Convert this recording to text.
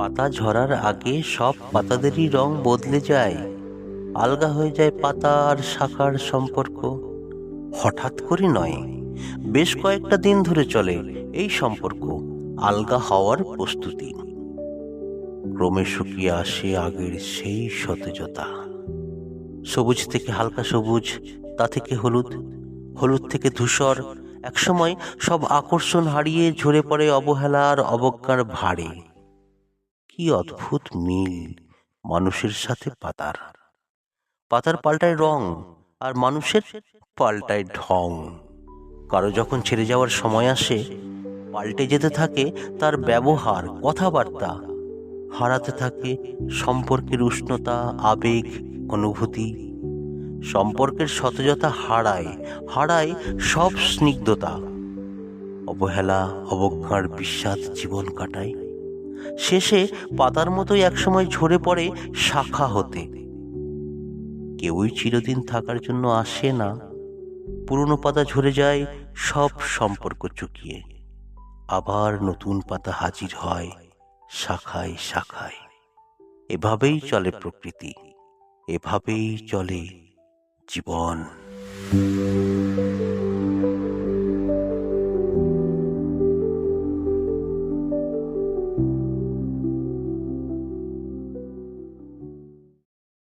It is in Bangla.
পাতা ঝরার আগে সব পাতাদেরই রং বদলে যায়। আলগা হয়ে যায় পাতা আর শাখার সম্পর্ক। হঠাৎ করে নয়, বেশ কয়েকটা দিন ধরে চলে এই সম্পর্ক, আলগা হওয়ার প্রস্তুতি। ক্রমে শুকিয়ে আসে আগের সেই সতেজতা। সবুজ থেকে হালকা সবুজ, তা থেকে হলুদ হলুদ থেকে ধূসর, একসময় সব আকর্ষণ হারিয়ে ঝরে পড়ে অবহেলার অবজ্ঞার ভারে কি অদ্ভুত মিল মানুষের সাথে পাতার। পাতার। পাল্টায় রং আর মানুষের পাল্টায় ঢং। কারও যখন ছেড়ে যাওয়ার সময় আসে পাল্টে যেতে থাকে তার ব্যবহার কথাবার্তা। হারাতে থাকে সম্পর্কের উষ্ণতা আবেগ অনুভূতি। সম্পর্কের সতেজতা হারায় হারায় সব স্নিগ্ধতা। অবহেলা অবজ্ঞার বিশ্বাস জীবন কাটায়। শেষে পাতার মতোই একসময় ঝরে পড়ে শাখা হতে। কেউই চিরদিন থাকার জন্য আসে না। পুরনো পাতা ঝরে যায়, সব সম্পর্ক চুকিয়ে। আবার নতুন পাতা হাজির হয়, শাখায় শাখায়। এভাবেই চলে প্রকৃতি, এভাবেই চলে জীবন।